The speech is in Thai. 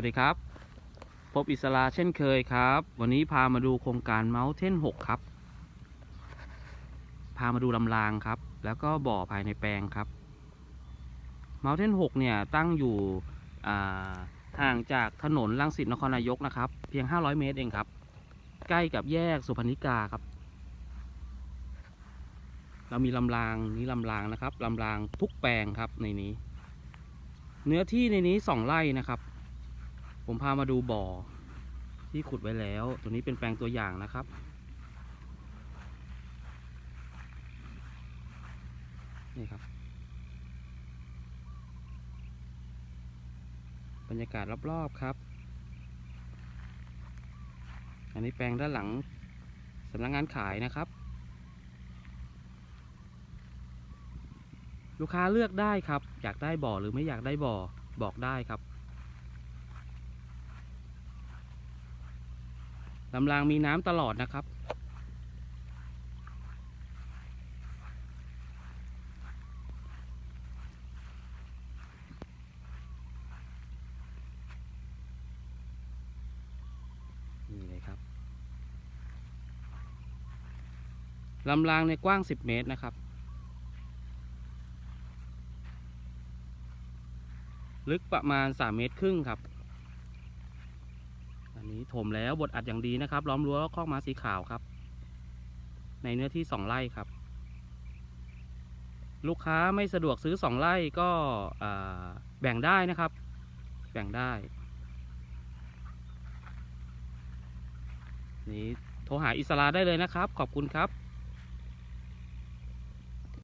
วัสดีครับ พบอิสระเช่นเคยครับ วันนี้พามาดูโครงการ Mountain 6ครับ พามาดูลำรางครับ แล้วก็บ่อภายในแปลงครับ Mountain 6เนี่ยตั้งอยู่อ่าห่างจากถนนลังสิตนครนายกนะครับ เพียง 500 เมตรเองครับ ใกล้กับแยกสุพรรณิกาครับ เรามีลำรางนี้ลำรางนะครับลำรางทุกแปลงครับในนี้ เนื้อที่ในนี้สองไร่นะครับ ผมพามาดูบ่อ ที่ขุดไว้แล้ว ตัวนี้เป็นแปลงตัวอย่างนะครับ นี่ครับ บรรยากาศรอบๆครับ อันนี้แปลงด้านหลังสำนักงานขายนะครับ ลูกค้าเลือกได้ครับ อยากได้บ่อหรือไม่อยากได้บ่อบอกได้ครับ ลำรางมีน้ำตลอดนะครับ นี่เลยครับ ลำรางในกว้าง 10 เมตรนะครับ ลึกประมาณ 3 เมตรครึ่งครับ อันนี้ถมแล้วบดอัดอย่างดีนะครับ ล้อมรั้วคอกม้าสีขาวครับ ในเนื้อที่สองไร่ครับ ลูกค้าไม่สะดวกซื้อสองไร่ก็แบ่งได้นะครับ แบ่งได้ นี้โทรหาอิสราได้เลยนะครับ ขอบคุณครับ